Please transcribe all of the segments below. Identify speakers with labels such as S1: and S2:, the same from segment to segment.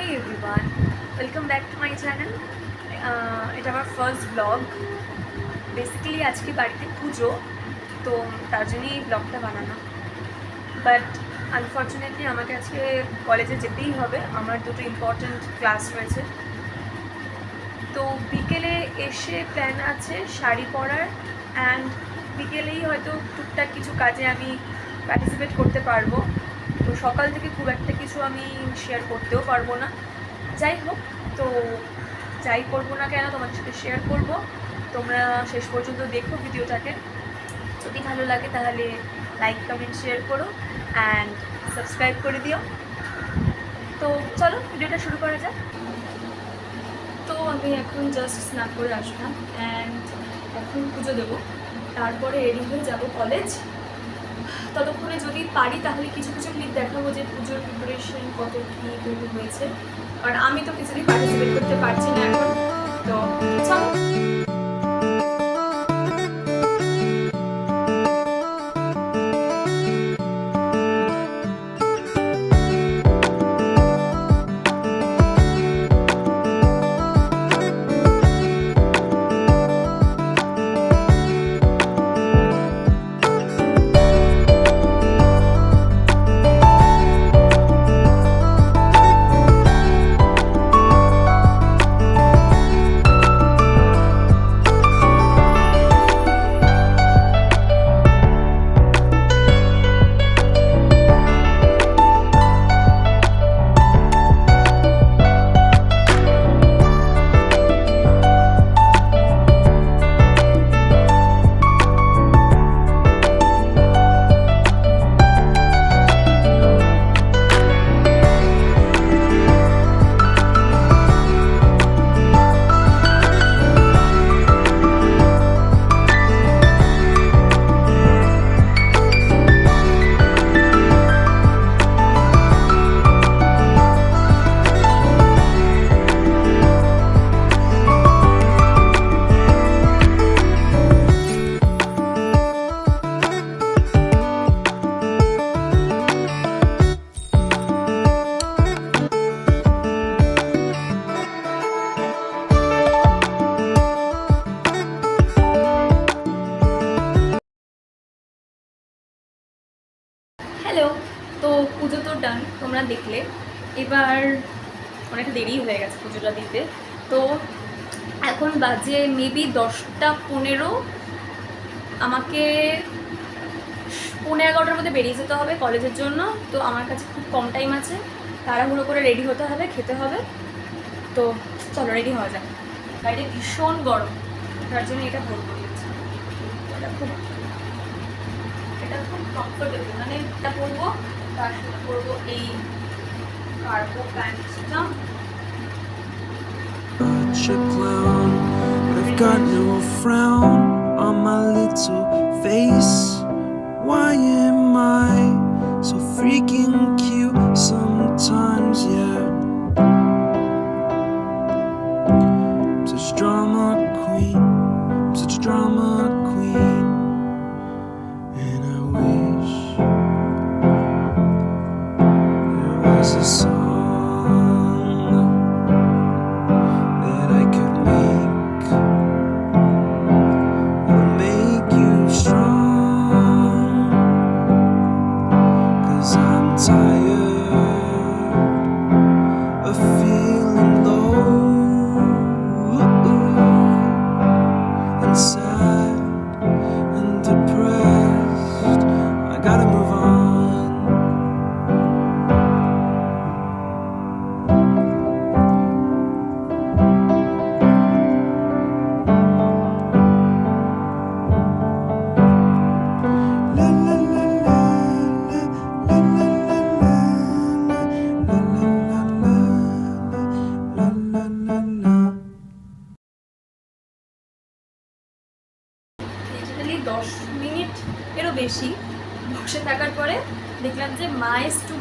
S1: Hey everyone welcome back to my channel এটা আমার first blog basically আজকে বাড়িতে পুজো, তো তার জন্যই এই ব্লগটা বানানো। বাট আনফর্চুনেটলি আমাকে আজকে কলেজে যেতেই হবে। আমার দুটো ইম্পর্ট্যান্ট ক্লাস রয়েছে। তো বিকেলে এসে প্ল্যান আছে শাড়ি পরার অ্যান্ড বিকেলেই হয়তো টুকটাক কিছু কাজে আমি পার্টিসিপেট করতে পারব। তো সকাল থেকে খুব একটা কিছু আমি শেয়ার করতেও পারব না। যাই হোক, তো যাই করব না কেন তোমাদের সাথে শেয়ার করব। তোমরা শেষ পর্যন্ত দেখো ভিডিওটাকে। যদি ভালো লাগে তাহলে লাইক কমেন্ট শেয়ার করো অ্যান্ড সাবস্ক্রাইব করে দিও। তো চলো, ভিডিওটা শুরু করা যাক। তো আমি এখন জাস্ট স্নান করে আসলাম অ্যান্ড এখন পুজো দেবো। তারপরে রেডি হয়ে যাব কলেজ ততক্ষণে যদি পারি তাহলে কিছু কিছু ক্লিপ দেখাবো যে পুজোর প্রিপারেশন কত কী হয়েছে। কারণ আমি তো কিছুতেই পার্টিসিপেট করতে পারছি না এখন। তো চলো। এবার অনেকটা দেরি হয়ে গেছে পুজোটা দিতে। তো এখন বাজে মেবি দশটা পনেরো। আমাকে পনেরো এগারোটার মধ্যে বেরিয়ে যেতে হবে কলেজের জন্য। তো আমার কাছে খুব কম টাইম আছে। তাড়াহুড়ো করে রেডি হতে হবে, খেতে হবে। তো চলো রেডি হওয়া যাক। বাইরে ভীষণ গরম। তার জন্য এটা পরবো নিয়েছি এটা খুব এটা খুব কমফোর্টেবল মানে এটা পরবো তার সাথে পরবো এই
S2: Such a clown, I've got no frown on my little face. Why am I so freaking cute sometimes? Yeah. I'm such a drama queen. I'm such a drama Cause I'm tired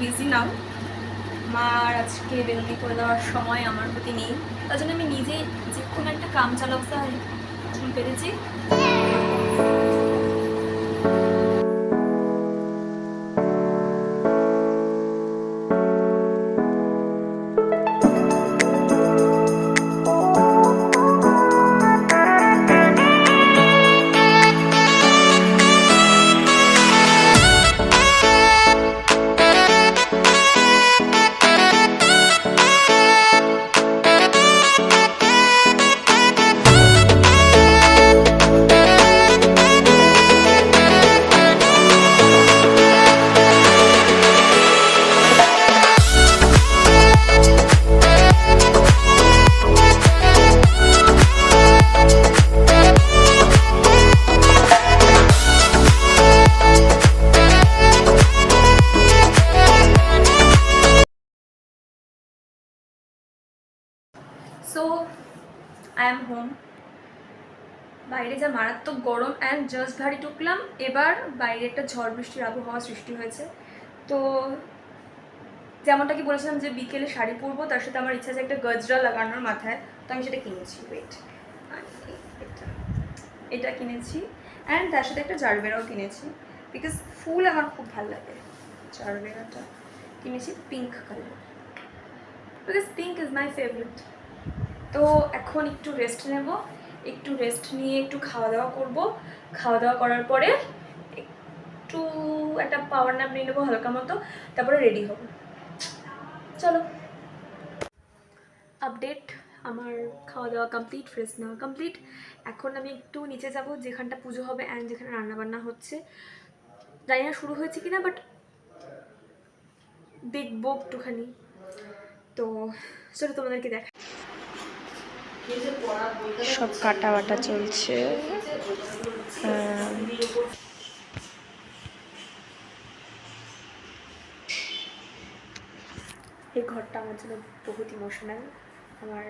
S1: busy now মার আজকে বেরোনি করে দেওয়ার সময় আমার প্রতি নেই। তার জন্য আমি নিজেই যে কোনো একটা কাম চালাতে চুল পেরেছি। মারাত্মক গরম অ্যান্ড জাস্ট ভারী ঢুকলাম এবার বাইরে একটা ঝড় বৃষ্টির আবহাওয়া সৃষ্টি হয়েছে। তো যেমনটা কি বলেছিলাম যে বিকেলে শাড়ি পরবো, তার সাথে আমার ইচ্ছা আছে একটা গজরা লাগানোর মাথায়। তো আমি সেটা কিনেছি ওয়েট এটা কিনেছি। অ্যান্ড তার সাথে একটা জারবেরাও কিনেছি। বিকজ ফুল আমার খুব ভালো লাগে। জারবেরাটা কিনেছি pink colour because pink is my favourite তো এখন একটু রেস্ট নেব। একটু রেস্ট নিয়ে একটু খাওয়া দাওয়া করব। খাওয়া দাওয়া করার পরে একটু একটা পাওয়ার ন্যাপ নিয়ে নেব হালকা মতো, তারপরে রেডি হব। চলো। আপডেট আমার খাওয়া দাওয়া কমপ্লিট রেস্ট নেওয়া কমপ্লিট এখন আমি একটু নিচে যাব, যেখানটা পুজো হবে অ্যান্ড যেখানে রান্নাবান্না হচ্ছে। জানি না শুরু হয়েছে কিনা বাট দেখব একটুখানি। তো, চলো তোমাদেরকে দেখা সব কাটা বাটা চলছে এই ঘরটা আমার জন্য বহুত ইমোশনাল আমার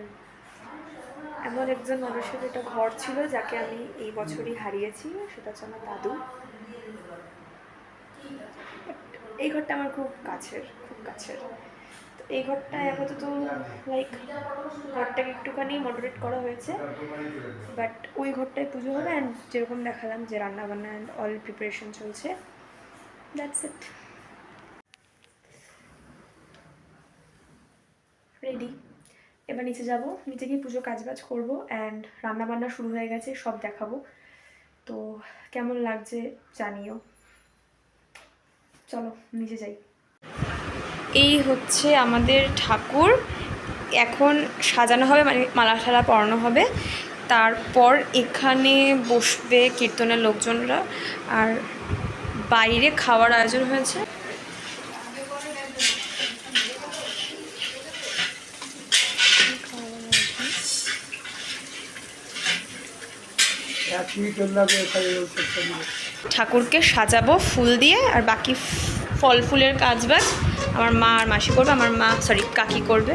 S1: এমন একজন মানুষের একটা ঘর ছিল যাকে আমি এই বছরই হারিয়েছি, সেটা হচ্ছে আমার দাদু। এই ঘরটা আমার খুব কাছের খুব কাছের। তো এই ঘরটা আপাতত লাইক ঘরটাকে একটুখানি মডারেট করা হয়েছে। বাট ওই ঘরটায় পুজো হবে অ্যান্ড যেরকম দেখালাম যে রান্নাবান্না অ্যান্ড অল প্রিপারেশন চলছে দ্যাটস ইট রেডি এবার নিচে যাব, নিচে গিয়ে পুজো কাজবাজ করব অ্যান্ড রান্নাবান্না শুরু হয়ে গেছে, সব দেখাবো। তো কেমন লাগছে জানিও। চলো, নিচে যাই। এই হচ্ছে আমাদের ঠাকুর। এখন সাজানো হবে মানে মালা ঠালা পরানো হবে। তারপর এখানে বসবে কীর্তনের লোকজনরা। আর বাইরে খাওয়ার আয়োজন হয়েছে। ঠাকুরকে সাজাবো ফুল দিয়ে, আর বাকি ফল ফুলের কাজ বাজ আমার মা আর মাসি করবে আমার মা সরি কাকি করবে।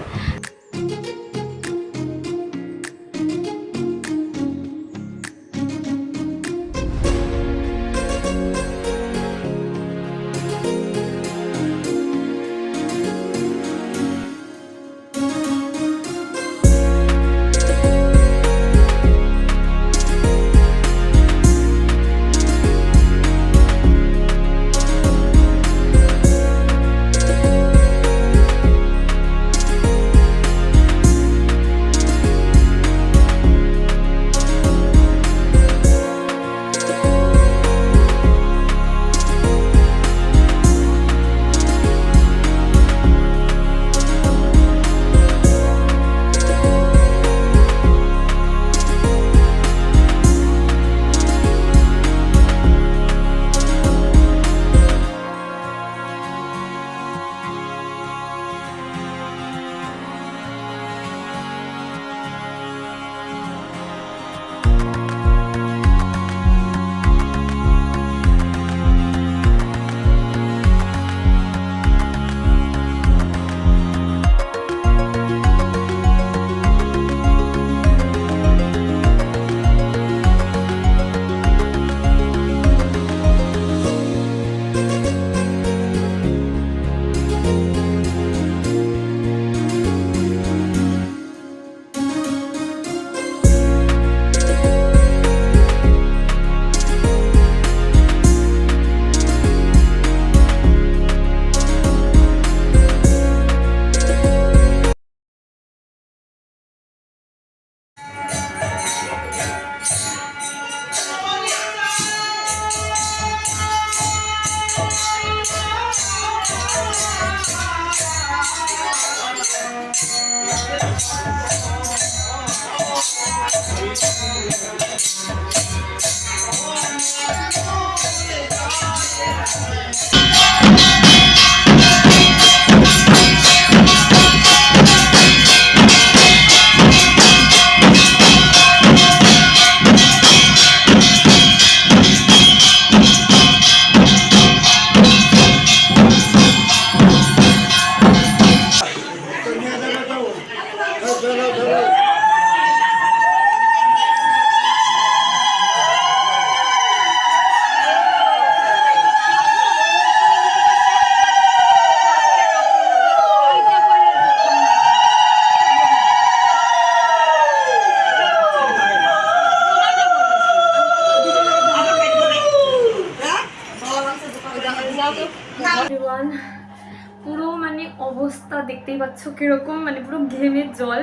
S1: পুরো মানে অবস্থা দেখতেই পাচ্ছ কীরকম মানে পুরো ঘেমের জল।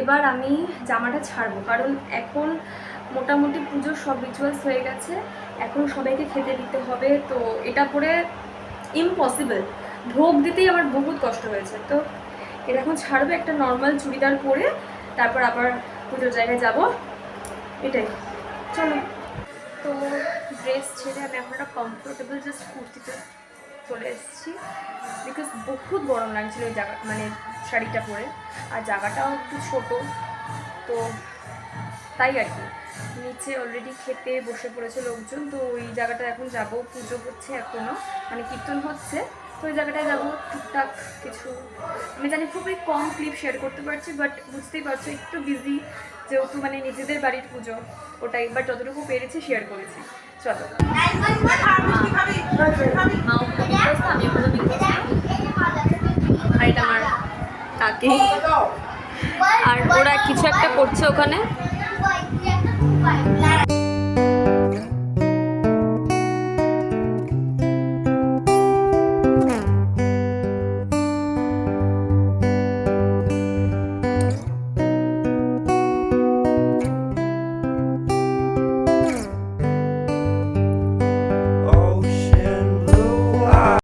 S1: এবার আমি জামাটা ছাড়বো, কারণ এখন মোটামুটি পুজোর সব রিচুয়ালস হয়ে গেছে। এখন সবাইকে খেতে দিতে হবে, তো এটা পরে ইম্পসিবল ভোগ দিতেই আমার বহুত কষ্ট হয়েছে। তো এটা এখন ছাড়বে, একটা নর্মাল চুড়িদার পরে তারপর আবার পুজোর জায়গায় যাব। এটাই। চলো। তো ড্রেস ছেড়ে আমি এখন একটা কমফোর্টেবল জাস্ট কুর্তিতে চলে এসেছি। বিকজ বহুত গরম লাগছিল ওই জায়গা মানে শাড়িটা পরে। আর জায়গাটাও একটু ছোটো। তো তাই আর কি। নিচে অলরেডি খেতে বসে পড়েছে লোকজন। তো ওই জায়গাটা এখন যাব। পুজো হচ্ছে এখনও মানে কীর্তন হচ্ছে। তো ওই জায়গাটায় যাব টুকটাক কিছু। আমি জানি খুবই কম ক্লিপ শেয়ার করতে পারছি বাট বুঝতেই পারছ, একটু বিজি যেহেতু মানে নিজেদের বাড়ির পুজো ওটাই। বাট যতটুকু পেরেছি শেয়ার করেছি। চলো। আর এটা আমার আর ওরা কিছু একটা করছে ওখানে